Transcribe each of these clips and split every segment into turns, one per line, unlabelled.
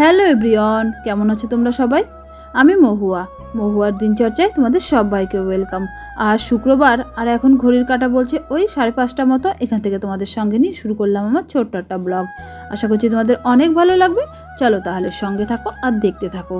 Hello এব্রিয়ন কেমন আছো তোমরা সবাই? আমি মহুয়া। মহুয়ার দিনচর্চায় তোমাদের সবাইকে ওয়েলকাম। আর শুক্রবার, আর এখন ঘড়ির কাটা বলছে ওই সাড়ে পাঁচটা মতো, এখান থেকে তোমাদের সঙ্গে নিয়ে শুরু করলাম আমার ছোট্ট একটা ব্লগ। আশা করছি তোমাদের অনেক ভালো লাগবে। চলো তাহলে সঙ্গে থাকো আর দেখতে থাকো।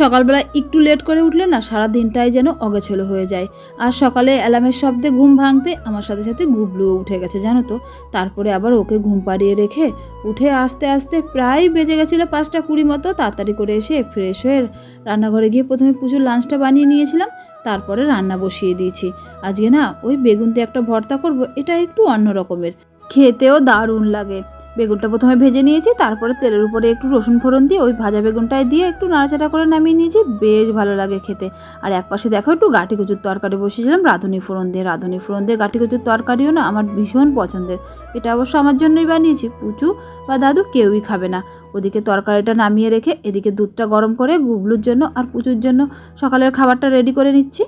সকালবেলা একটু লেট করে উঠলে না সারা দিনটাই যেন অগেছলো হয়ে যায়। আর সকালে অ্যালার্মের শব্দে ঘুম ভাঙতে আমার সাথে সাথে গুবলুও উঠে গেছে, জানো তো। তারপরে আবার ওকে ঘুম পাড়িয়ে রেখে উঠে আস্তে আস্তে প্রায় বেজে গেছিল পাঁচটা কুড়ি মতো, তাড়াতাড়ি করে এসে ফ্রেশ হয়ে রান্নাঘরে গিয়ে প্রথমে পুজোর লাঞ্চটা বানিয়ে নিয়েছিলাম, তারপরে রান্না বসিয়ে দিয়েছি। আজকে না ওই বেগুনতে একটা ভর্তা করব, এটা একটু অন্য রকমের। খেতেও দারুণ লাগে। বেগুনটা প্রথমে ভেজে নিয়েছি, তারপরে তেলের উপরে একটু রসুন ফোড়ন দিয়ে ওই ভাজা বেগুনটায় দিয়ে একটু নাড়াচাড়া করে নামিয়ে নিয়েছি, বেশ ভালো লাগে খেতে। আর এক পাশে দেখো একটু গাঠি কচুর তরকারি বসিয়েছিলাম, রাঁধুনি ফোড়ন দিয়ে, রাঁধুনি ফোড়ন দিয়ে গাঠি কচুর তরকারিও না আমার ভীষণ পছন্দের। এটা অবশ্য আমার জন্যই বানিয়েছি, পুচু বা দাদু কেউই খাবে না। ওদিকে তরকারিটা নামিয়ে রেখে এদিকে দুধটা গরম করে গুবলুর জন্য আর পুচুর জন্য সকালের খাবারটা রেডি করে নিচ্ছি।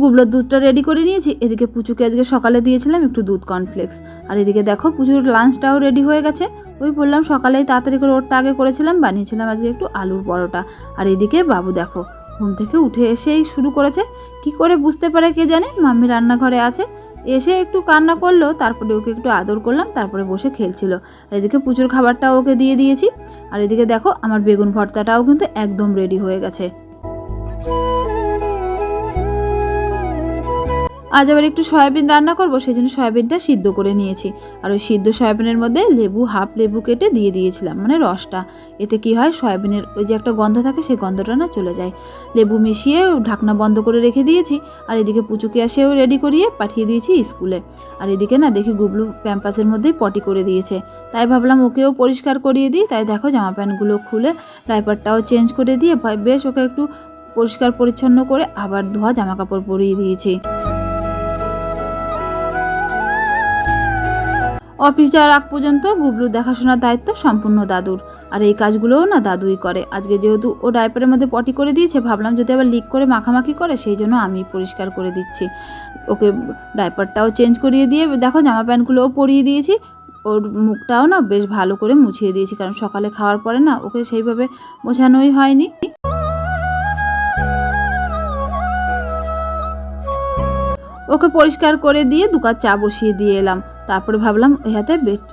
গুবলোর দুধটা রেডি করে নিয়েছি। এদিকে পুচুকে আজকে সকালে দিয়েছিলাম একটু দুধ কর্নফ্লেক্স আর এদিকে দেখো, পুচুর লাঞ্চটাও রেডি হয়ে গেছে। ওই বললাম সকালেই তাড়াতাড়ি করে ওরটা আগে করেছিলাম, বানিয়েছিলাম আজকে একটু আলুর পরোটা। আর এদিকে বাবু দেখো, ঘুম থেকে উঠে এসেই শুরু করেছে। কি করে বুঝতে পারে কে জানে? মাম্মি রান্নাঘরে আছে। এসে একটু কান্না করল, তারপরে ওকে একটু আদর করলাম, তারপরে বসে খেলছিল। আর এদিকে পুচুর খাবারটাও ওকে দিয়ে দিয়েছি। আর এদিকে দেখো, আমার বেগুন ভর্তাটাও কিন্তু একদম রেডি হয়ে গেছে। আজ আবার একটু সয়াবিন রান্না করব, সেই জন্য সয়াবিনটা সিদ্ধ করে নিয়েছি। আর ওই সিদ্ধ সয়াবিনের মধ্যে লেবু, হাফ লেবু কেটে দিয়ে দিয়েছিলাম মানে রসটা। এতে কি হয়, সয়াবিনের ওই যে একটা গন্ধ থাকে, সেই গন্ধটা না চলে যায়। লেবু মিশিয়ে ঢাকনা বন্ধ করে রেখে দিয়েছি, আর এদিকে পুচুকে আসেও রেডি করিয়ে পাঠিয়ে দিয়েছি স্কুলে। আর এদিকে না, দেখি গুবলু প্যাম্পাসের মধ্যেই পটি করে দিয়েছে। তাই ভাবলাম ওকেও পরিষ্কার করিয়ে দিই, তাই দেখো জামা প্যান্টগুলো খুলে ডাইপারটাও চেঞ্জ করে দিয়ে বেশ ওকে একটু পরিষ্কার পরিচ্ছন্ন করে আবার ধোয়া জামা কাপড় পরিয়ে দিয়েছি। অফিস যাওয়ার আগ পর্যন্ত গুবলুর দেখাশোনার দায়িত্ব সম্পূর্ণ দাদুর। আর এই কাজগুলোও না দাদুই করে। আজকে যেহেতু ও ডাইপারের মধ্যে পটি করে দিয়েছে, ভাবলাম যদি আবার লিক করে মাখামাখি করে, সেই জন্য আমি পরিষ্কার করে দিচ্ছি। ওকে ডাইপারটাও চেঞ্জ করিয়ে দিয়ে, দেখো জামা প্যান্টগুলোও পরিয়ে দিয়েছি। ওর মুখটাও না বেশ ভালো করে মুছিয়ে দিয়েছি, কারণ সকালে খাওয়ার পরে না ওকে সেইভাবে মোছানোই হয়নি। ওকে পরিষ্কার করে দিয়ে দু কাপ চা বসিয়ে দিয়ে এলাম। তারপরে ভাবলাম ওই হাতে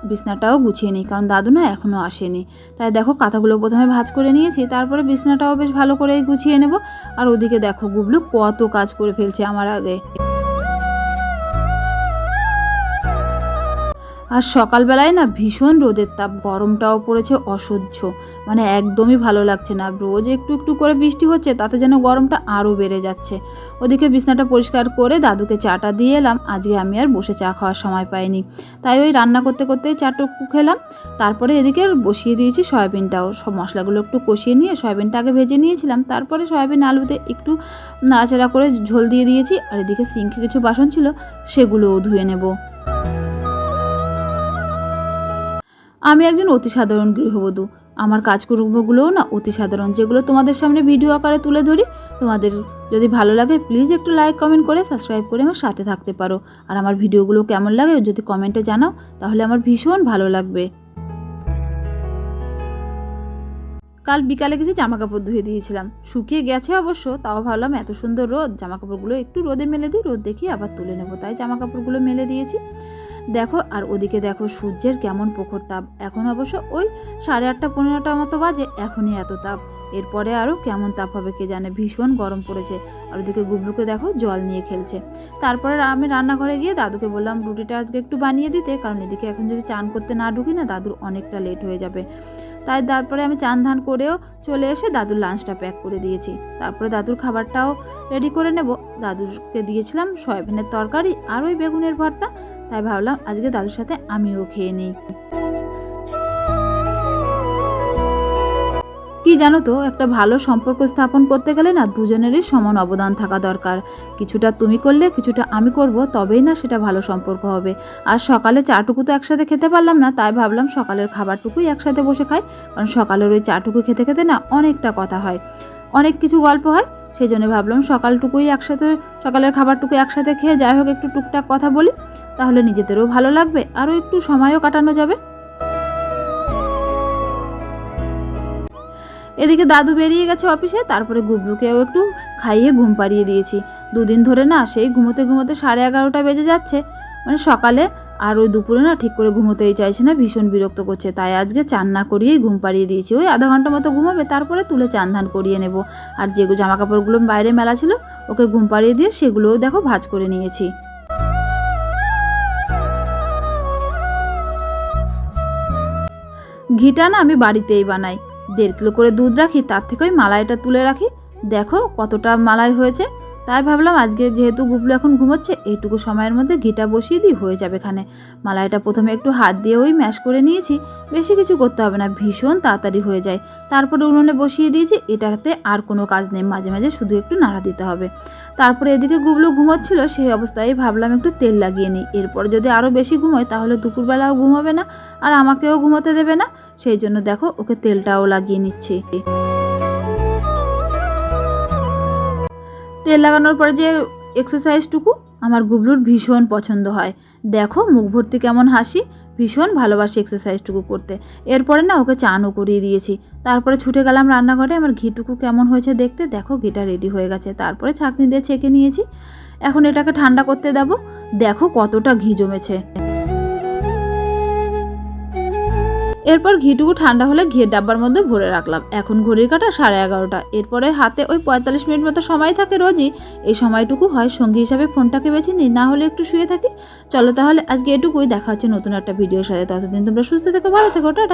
বিছনাটাও গুছিয়ে নিই, কারণ দাদু না এখনও আসেনি। তাই দেখো কাঁথাগুলো প্রথমে ভাজ করে নিয়েছি, তারপরে বিছনাটাও বেশ ভালো করে গুছিয়ে নেব। আর ওদিকে দেখো গুবলু কত কাজ করে ফেলছে আমার আগে। আর সকালবেলায় না ভীষণ রোদের তাপ, গরমটাও পড়েছে অসহ্য। মানে একদমই ভালো লাগছে না। রোজ একটু একটু করে বৃষ্টি হচ্ছে, তাতে যেন গরমটা আরও বেড়ে যাচ্ছে। ওদিকে বিছনাটা পরিষ্কার করে দাদুকে চাটা দিয়ে এলাম। আজকে আমি আর বসে চা খাওয়ার সময় পাইনি। তাই ওই রান্না করতে করতেই চাটুকু খেলাম। তারপরে এদিকে বসিয়ে দিয়েছি সয়াবিনটাও। সব মশলাগুলো একটু কষিয়ে নিয়ে সয়াবিনটা আগে ভেজে নিয়েছিলাম। তারপরে সয়াবিন আলুতে একটু নাড়াচাড়া করে ঝোল দিয়ে দিয়েছি। আর এদিকে সিঙ্কে কিছু বাসন ছিল, সেগুলোও ধুয়ে নেব। আমি একজন অতি সাধারণ গৃহবধূ। আমার কাজকর্মগুলোও না অতি সাধারণ যেগুলো তোমাদের সামনে ভিডিও আকারে তুলে ধরি, তোমাদের যদি ভালো লাগে প্লিজ একটু লাইক কমেন্ট করে সাবস্ক্রাইব করে আমার সাথে থাকতে পারো। আর আমার ভিডিওগুলো কেমন লাগে যদি কমেন্টে জানাও, তাহলে আমার ভীষণ ভালো লাগবে। কাল বিকালে কিছু জামা কাপড় ধুয়ে দিয়েছিলাম। শুকিয়ে গেছে অবশ্য, তাও ভাবলাম এত সুন্দর রোদ। জামা কাপড়গুলো একটু রোদে মেলে দিই, রোদ দেখি আবার তুলে নেব। তাই জামা কাপড়গুলো মেলে দিয়েছি। দেখো, আর ওদিকে দেখো সূর্যের কেমন প্রখর তাপ। এখন অবশ্য ওই সাড়ে আটটা, পনেরোটা মতো বাজে, এখনই এত তাপ। এরপরে আরও কেমন তাপ হবে কে জানে, ভীষণ গরম পড়েছে। আর ওদিকে গুবলুকে দেখো জল নিয়ে খেলছে। তারপরে আমি রান্নাঘরে গিয়ে দাদুকে বললাম, রুটিটা আজকে একটু বানিয়ে দিতে, কারণ এদিকে এখন যদি চান করতে না ঢুকি না, দাদুর অনেকটা লেট হয়ে যাবে। তাই তারপরে আমি চান ধান করেও চলে এসে দাদুর লাঞ্চটা প্যাক করে দিয়েছি। তারপরে দাদুর খাবারটাও রেডি করে নেব। দাদুরকে দিয়েছিলাম সয়াবিনের তরকারি আর ওই বেগুনের ভর্তা। তাই ভাবলাম আজকে দাদুর সাথে আমিও খেয়ে নিই। কি জানো তো, একটা ভালো সম্পর্ক স্থাপন করতে গেলে না দুজনেরই সমান অবদান থাকা দরকার। কিছুটা তুমি করলে, কিছুটা আমি করব, তবেই না সেটা ভালো সম্পর্ক হবে। আর সকালে চাটুকু তো একসাথে খেতে পারলাম না, তাই ভাবলাম সকালের খাবারটুকুই একসাথে বসে খাই। কারণ সকালের ওই চাটুকু খেতে খেতে না অনেকটা কথা হয়। অনেক কিছু গল্প হয় সেই জন্য ভাবলাম সকালটুকুই একসাথে, সকালের খাবারটুকু একসাথে খেয়ে যাই হোক একটু টুকটাক কথা বলি, তাহলে নিজেদেরও ভালো লাগবে, আরও একটু সময়ও কাটানো যাবে। এদিকে দাদু বেরিয়ে গেছে অফিসে, তারপরে গুবলুকেও একটু খাইয়ে ঘুম পাড়িয়ে দিয়েছি। দুদিন ধরে না সেই ঘুমোতে ঘুমোতে সাড়ে এগারোটা বেজে যাচ্ছে। মানে সকালে আর ওই দুপুরে না ঠিক করে ঘুমোতেই চাইছে না, ভীষণ বিরক্ত করছে। তাই আজকে চান না করিয়েই ঘুম পাড়িয়ে দিয়েছি। ওই আধা ঘণ্টা মতো ঘুমাবে, তারপরে তুলে চান ধান করিয়ে নেব। আর যে জামা কাপড়গুলো বাইরে মেলা ছিল, ওকে ঘুম পাড়িয়ে দিয়ে সেগুলোও দেখো ভাজ করে নিয়েছি। ঘিটা না আমি বাড়িতেই বানাই। দেড় কিলো করে দুধ রাখি, তার থেকে ওই মালাইটা তুলে রাখি। দেখো কতটা মালাই হয়েছে। তাই ভাবলাম আজকে যেহেতু গুবলু এখন ঘুমোচ্ছে, এইটুকু সময়ের মধ্যে ঘিটা বসিয়ে দিই, হয়ে যাবে এখানে। মালাইটা প্রথমে একটু হাত দিয়ে ওই ম্যাশ করে নিয়েছি, বেশি কিছু করতে হবে না, ভীষণ তাড়াতাড়ি হয়ে যায়। তারপরে উনুনে বসিয়ে দিয়েছি, এটাতে আর কোনো কাজ নেই, মাঝে মাঝে শুধু একটু নাড়া দিতে হবে। তারপরে এদিকে গুবলু ঘুমোচ্ছিল, সেই অবস্থায় ভাবলাম একটু তেল লাগিয়ে নিই। এরপর যদি আরও বেশি ঘুমোয়, তাহলে দুপুরবেলাও ঘুমাবে না, আর আমাকেও ঘুমোতে দেবে না। সেই জন্য দেখো, ওকে তেলটাও লাগিয়ে নিচ্ছি। তেল লাগানোর পরে যে এক্সারসাইজটুকু আমার গুবলুর ভীষণ পছন্দ হয়। দেখো, মুখ ভর্তি কেমন হাসি, ভীষণ ভালোবাসি এক্সারসাইজটুকু করতে। এরপরে না ওকে চানও করিয়ে দিয়েছি। তারপরে ছুটে গেলাম রান্নাঘরে, আমার ঘিটুকু কেমন হয়েছে দেখতে, দেখো ঘিটা রেডি হয়ে গেছে। তারপরে ছাঁকনি দিয়ে ছেঁকে নিয়েছি। এখন এটাকে ঠান্ডা করতে দেবো। দেখো কতটা ঘি জমেছে। এরপর ঘিটুকু ঠান্ডা হলে ঘিয়ের ডাব্বার মধ্যে ভরে রাখলাম। এখন ঘড়ির কাটা সাড়ে এগারোটা। এরপরে হাতে ওই পঁয়তাল্লিশ মিনিট মতো সময় থাকে রোজই। এই সময়টুকু হয় সঙ্গী হিসাবে ফোনটাকে বেছে নিই, না হলে একটু শুয়ে থাকি। চলো তাহলে আজকে এটুকুই। দেখা হচ্ছে নতুন একটা ভিডিওর সাথে। ততদিন তোমরা সুস্থ থেকো, ভালো থেকো। টাটা।